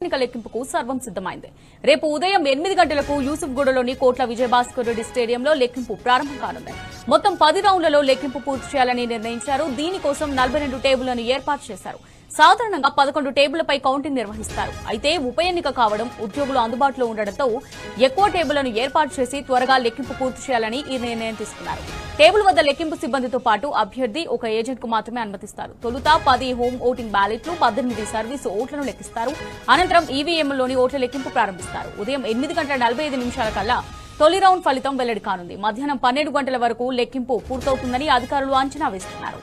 ఎన్నికల లెక్కింపుకు సర్వం సిద్దమైంది రేపు ఉదయం ఎనిమిది గంటలకు యూసుఫ్గూడలోని కోట్ల విజయభాస్కర్ రెడ్డి స్టేడియంలో లెక్కింపు ప్రారంభం కానుంది. మొత్తం పది రౌండ్లలో లెక్కింపు పూర్తి చేయాలని నిర్ణయించారు. దీనికోసం నలభై రెండు టేబుళ్ళను ఏర్పాటు చేశారు. సాధారణంగా పదకొండు టేబుళ్ళపై కౌంటింగ్ నిర్వహిస్తారు. అయితే ఉప ఎన్నిక కావడం ఉద్యోగులు అందుబాటులో ఉండడంతో ఎక్కువ టేబుళ్ళను ఏర్పాటు చేసి త్వరగా లెక్కింపు పూర్తి చేయాలని ఈ నిర్ణయం తీసుకున్నారు. టేబుల్ వద్ద లెక్కింపు సిబ్బందితో పాటు అభ్యర్థి ఒక ఏజెంట్కు మాత్రమే అనుమతిస్తారు. తొలుత పది హోమ్ ఓటింగ్ బ్యాలెట్లు పద్దెనిమిది సర్వీసు ఓట్లను లెక్కిస్తారు. అనంతరం ఈవీఎంలోని ఓట్ల లెక్కింపు ప్రారంభిస్తారు. ఉదయం ఎనిమిది గంటల నలభై ఐదు నిమిషాల కల్లా తొలి రౌండ్ ఫలితం వెల్లడి కానుంది మధ్యాహ్నం పన్నెండు గంటల వరకు లెక్కింపు పూర్తవుతుందని అధికారులు అంచనా వేస్తున్నారు.